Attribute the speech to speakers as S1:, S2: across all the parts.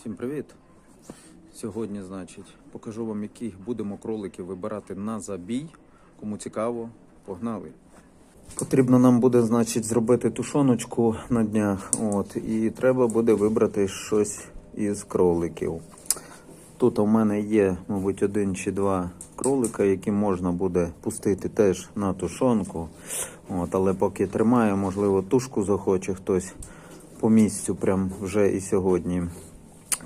S1: Всім привіт! Сьогодні, значить, покажу вам, яких будемо кроликів вибирати на забій. Кому цікаво, погнали. Потрібно нам буде, значить, зробити тушоночку на днях. От, і треба буде вибрати щось із кроликів. Тут у мене є, мабуть, один чи два кролика, які можна буде пустити теж на тушонку. От, але поки тримаю, можливо, тушку захоче хтось по місцю, прям вже і сьогодні.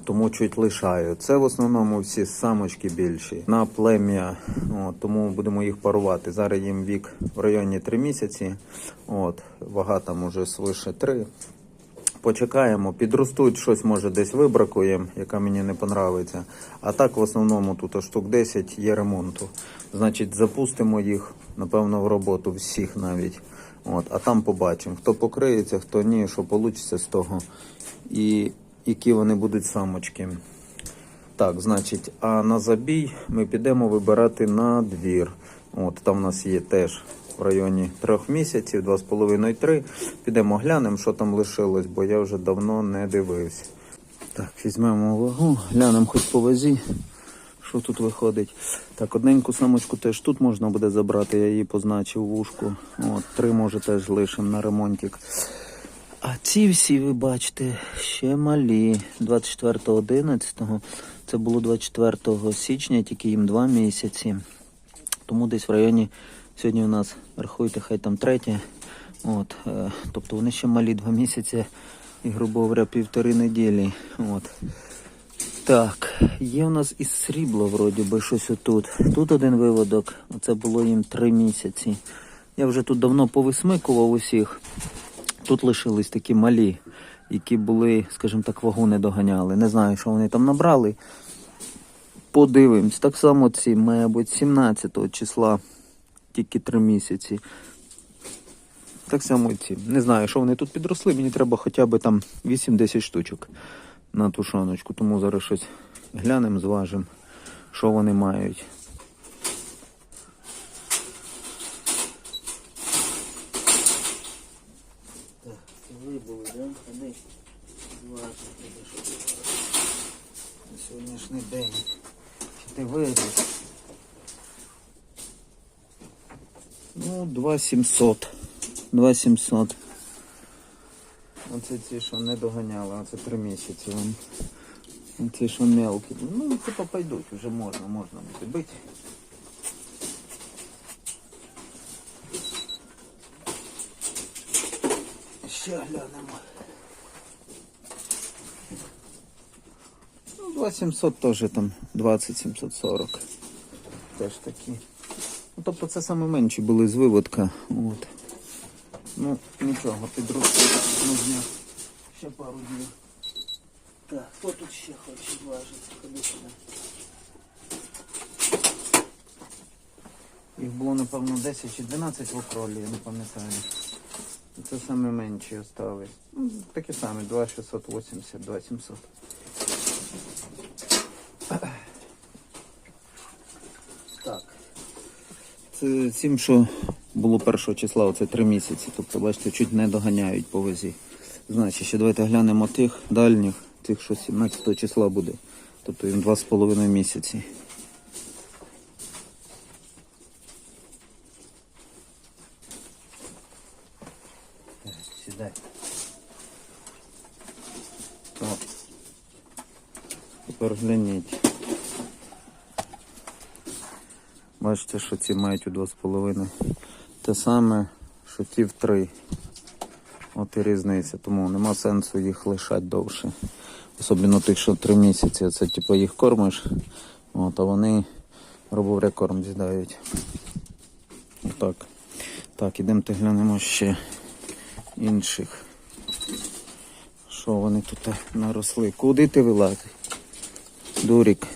S1: Тому чуть лишаю. Це в основному всі самочки більші на плем'я. Тому будемо їх парувати. Зараз їм вік в районі 3 місяці. От, вага там уже свише 3. Почекаємо, підростуть, щось може десь вибракуємо, яка мені не подобається. А так в основному тут штук 10 є ремонту. Значить, запустимо їх, напевно, в роботу всіх навіть. От, а там побачимо, хто покриється, хто ні, що вийде з того. І які вони будуть самочки. Так, значить, а на забій ми підемо вибирати на двір. От там у нас є теж в районі трьох місяців, два з половиною три. Підемо глянемо, що там лишилось, бо я вже давно не дивився. Так, візьмемо вагу, глянемо хоч по вазі, що тут виходить. Так, одненьку самочку теж тут можна буде забрати, я її позначив вушку. От, три може теж лишимо на ремонтик. А ці всі, ви бачите, ще малі. 24.11. Це було 24 січня, тільки їм 2 місяці. Тому десь в районі сьогодні у нас, рахуйте, хай там третє. От, е, тобто вони ще малі 2 місяці і, грубо говоря, півтори неділі. От. Так, є у нас із срібла, вроді би, щось отут. Тут один виводок, оце було їм 3 місяці. Я вже тут давно повисмикував усіх. Тут лишились такі малі, які були, скажімо так, вагу не доганяли. Не знаю, що вони там набрали. Подивимось. Так само ці, мабуть, 17 числа, тільки 3 місяці. Так само ці. Не знаю, що вони тут підросли. Мені треба хоча б там 8-10 штучок на тушоночку. Тому зараз щось глянемо, зважимо, що вони мають. Вибули, да? Ходи. Що ти на сьогоднішній день. Чи ти виріс? Ну, 2700. 2700. Оце ці, що не доганяли, оце 3 місяці. Вон. Ці, що мелкі. Ну, типа пойдуть, вже можна, можна буде бити. Ще глянемо. Ну, 2700 теж там 2740. Теж такі. Ну, тобто це саме менші були з виводка. От. Ну, нічого, підростуть на днях. Ще пару днів. Так, хто тут ще хоче важити? Ходи сюди. Їх було, напевно, 10 чи 12 в окролі, я не пам'ятаю. Це саме менші остались. Ну, такі самі, 2680, 2700. Так. Це цим, що було першого числа, оце 3 місяці. Тобто, бачите, чуть не доганяють по вазі. Значить, ще давайте глянемо тих дальніх, тих, що 17 числа буде. Тобто їм 2,5 місяці. Так, О. Тепер гляніть. Бачите, що ці мають у 2,5. Те саме, що ті в 3. От і різниця. Тому нема сенсу їх лишати довше. Особливо тих, що 3 місяці. Це типу їх кормиш, от, а вони, грубо говоря, корм з'їдають. Отак. Так, ідемте глянемо ще інших. Що вони тут наросли? Куди ти вилазиш? Дурік,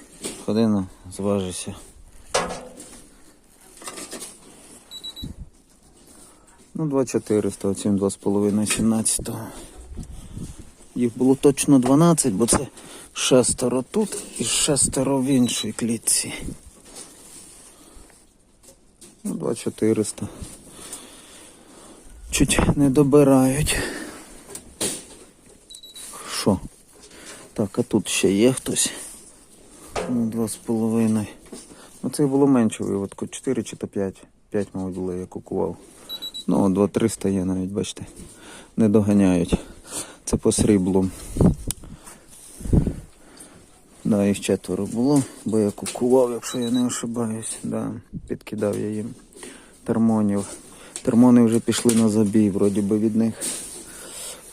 S1: ходи на, зважися. Ну, 2400, оцім 2,5 17. Їх було точно 12, бо це шестеро тут і шестеро в іншій клітці. Ну, 2400. Чуть не добирають. Що? Так, а тут ще є хтось. Ну, два з половиною. Ну, це було менше виводку. 4 чи то 5. 5, мабуть, було, я кукував. Ну, 2-300 є навіть, бачите. Не доганяють. Це по сріблу. Да, їх четверо було, бо я кукував, якщо я не ошибаюсь. Да, підкидав я їм термонів. Термони вже пішли на забій, вроді би від них.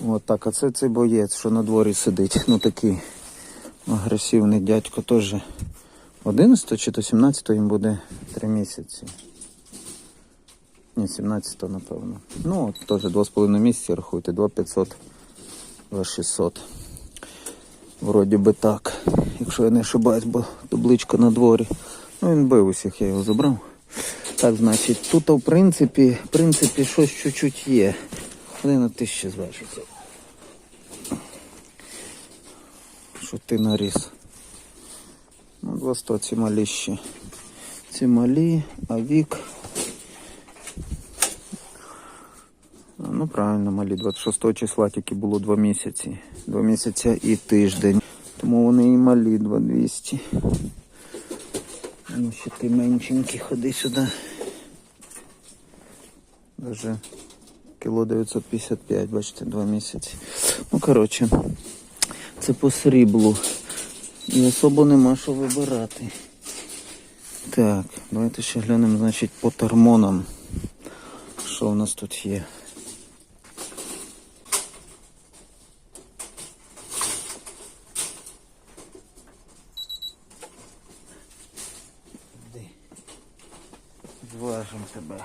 S1: От так, а це цей боєць, що на дворі сидить. Ну такий агресивний дядько теж. 11 чи то 17 їм буде 3 місяці. Ні, 17 напевно. Ну, от теж 2,5 місяці рахуйте, 2500, 2600. Вроді би так. Якщо я не ошибаюсь, бо табличка на дворі. Ну він бив усіх, я його забрав. Так, значить, тут в принципі, в принципі, щось чуть-чуть є. Один на тисячі зважиться. Що ти наріс? Ну, 200 ці малі ще. Ці малі, а вік. Ну правильно, малі 26 числа тільки було 2 місяці. 2 місяці і тиждень. Тому вони і малі 2200. Ну ще ти меншенький, ходи сюди. Даже кіло 955, бачите, 2 місяці. Ну, коротше, це по сріблу. І особо нема що вибирати. Так, давайте ще глянемо, значить, по термонам. Що у нас тут є? Зважимо тебе.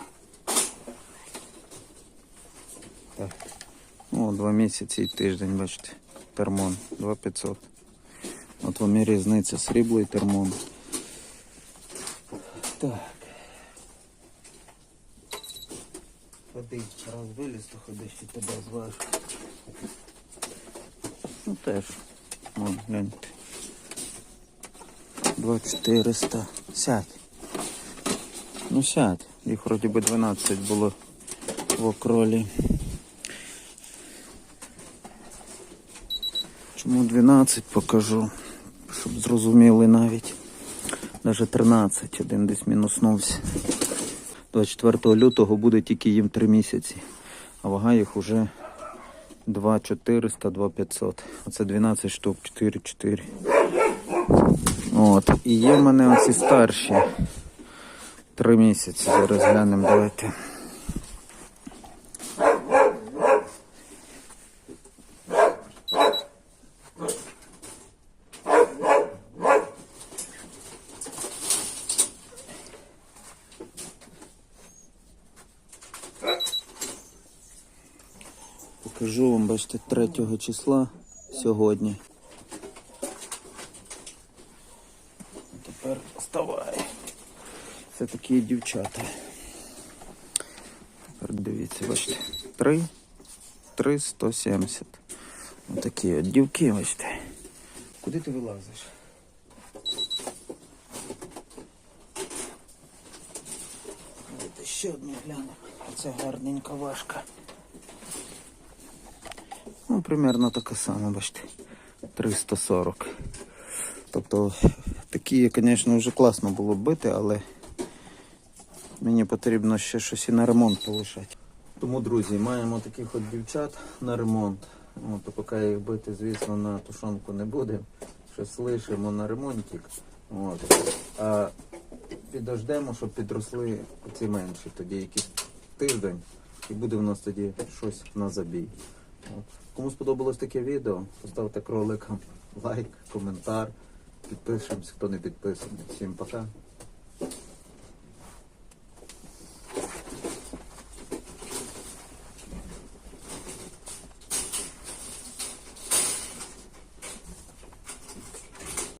S1: Так. О, два місяці і тиждень, бачите. Термон 2500. От вам і різниця срібло і термон. Так. Ходи, раз виліз, то ходи ще тебе зважу. Ну теж. О, гляньте. 2400. Сядь. Ну сядь. Їх вроді би 12 було в окролі. Чому 12 покажу, щоб зрозуміли навіть. Навіть 13, один десь мінуснувся. 24 лютого буде тільки їм 3 місяці, а вага їх уже 2400, 2500. Оце 12 штук, 4-4. От. І є в мене оці старші. 3 місяці. Зараз глянемо, давайте. Покажу вам, бачите, 3 числа сьогодні. Тепер вставай. Це такі дівчата. Дивіться, бачите. 3, 3, 170. Отакі от дівки, бачите. Куди ти вилазиш? Давайте ще одну глянемо. Оце гарненька важка. Ну, примерно така сама, бачите. 340. Тобто такі, звісно, вже класно було бити, але мені потрібно ще щось і на ремонт полишати. Тому, друзі, маємо таких от дівчат на ремонт. То поки їх бити, звісно, на тушонку не будемо. Щось лишимо на ремонтик. От. А підождемо, щоб підросли ці менші, тоді якийсь тиждень, і буде в нас тоді щось на забій. От. Кому сподобалось таке відео, поставте кроликам лайк, коментар, підпишемось, хто не підписаний. Всім пока.